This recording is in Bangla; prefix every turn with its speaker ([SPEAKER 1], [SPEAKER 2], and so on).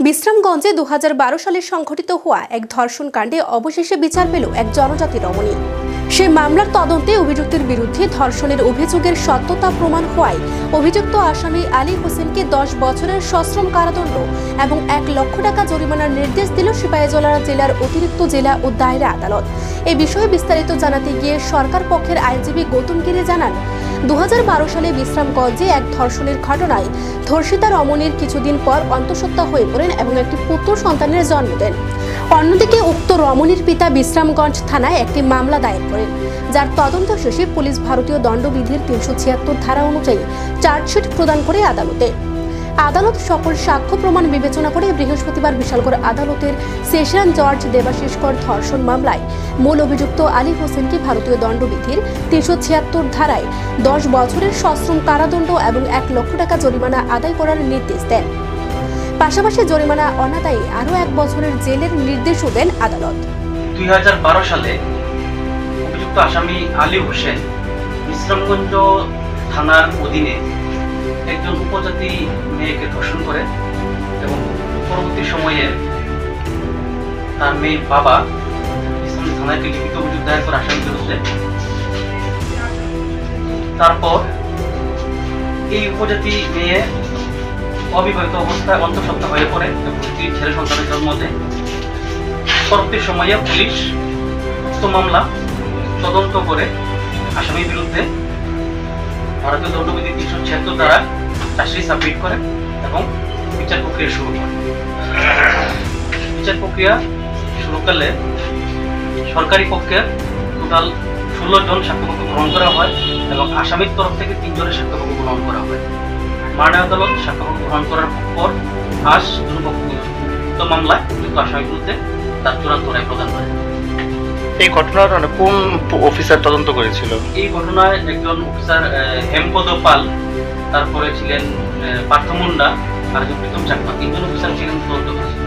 [SPEAKER 1] বিশ্রামগঞ্জে দু হাজার বারো সালে সংঘটিত হওয়া এক ধর্ষণ কাণ্ডে অবশেষে বিচার পেল এক জনজাতি রমণী। সে মামলার তদন্তে অভিযুক্তের বিরুদ্ধে ধর্ষণের অভিযোগের সত্যতা প্রমাণ হওয়ায় অভিযুক্ত আসামি আলী হোসেনকে দশ বছরের সশ্রম কারাদণ্ড এবং এক লক্ষ টাকা জরিমানার নির্দেশ দিল সিপাহীজলা জেলার অতিরিক্ত জেলা ও দায়রা আদালত। এ বিষয়ে বিস্তারিত জানাতে গিয়ে সরকার পক্ষের আইনজীবী গৌতম গিরি জানান দু হাজার বারো সালে বিশ্রামগঞ্জে এক ধর্ষণের ঘটনায় ধর্ষিতা রমণীর কিছুদিন পর অন্তঃসত্ত্বা হয়ে পড়েন এবং একটি পুত্র সন্তানের জন্ম দেন। অন্যদিকে উক্ত রমণীর পিতা বিশ্রামগঞ্জ থানায় একটি মামলা দায়ের করেন, যার তদন্ত শেষে পুলিশ ভারতীয় দণ্ডবিধির তিনশো ছিয়াত্তর ধারা অনুযায়ী চার্জশিট প্রদান করে আদালতে। আদালত সকল সাক্ষ্য প্রমাণ বিবেচনা করে বৃহস্পতিবার বিশালগড় আদালতের সেশন জর্জ দেবাশিসকর ধর্ষণ মামলায় মূল অভিযুক্ত আলী হোসেনকে ভারতীয় দণ্ডবিধির তিনশো ছিয়াত্তর ধারায় দশ বছরের সশ্রম কারাদণ্ড এবং এক লক্ষ টাকা জরিমানা আদায় করার নির্দেশ দেন। পাশাপাশি জরিমানা অনাদায়ী আরও এক বছরের জেলের নির্দেশও দেন আদালত।
[SPEAKER 2] দুই সালে অভিযুক্ত আসামি আলী হোসেন বিশ্রামগঞ্জ থানার অধীনে একজন উপজাতি মেয়েকে ধর্ষণ করে এবং পরবর্তী সময়ে তার মেয়ের বাবা থানায় একটি লিখিত অভিযোগ দায়ের করে আসামির বিরুদ্ধে তারপর এই উপজাতি মেয়ে অবিবাহিত অবস্থায় অন্তঃসত্ত্বা হয়ে পড়ে এবং একটি ছেলে সন্তানের জন্ম দেয়। পরবর্তী সময়ে পুলিশ মামলা তদন্ত করে আসামির বিরুদ্ধে ভারতীয় দণ্ডবিধি তিনশো ছিয়াত্তর দ্বারা চার্জশিট সাবমিট করে এবং বিচার প্রক্রিয়া শুরু করে। বিচার প্রক্রিয়া শুরুকালে সরকারি পক্ষের টোটাল ষোলো জন সাক্ষ্যপক্ষ গ্রহণ করা হয় এবং আসামির তরফ থেকে তিনজনের সাক্ষ্যপক্ষ গ্রহণ করা হয়। মাননীয় আদালত সাক্ষ্যপক্ষ গ্রহণ করার পর আজ দুপক্ষ মামলায় যুক্ত আসামিগুলোতে তার চূড়ান্ত রায় প্রদান করে
[SPEAKER 3] এই ঘটনার মানে কোন অফিসার তদন্ত করেছিল
[SPEAKER 2] এই ঘটনায় একজন অফিসার হেমপদ পাল, তারপরে ছিলেন পার্থ মুন্ডা আর প্রীতম চাকমা তিনজন অফিসার ছিলেন তদন্ত করেছেন।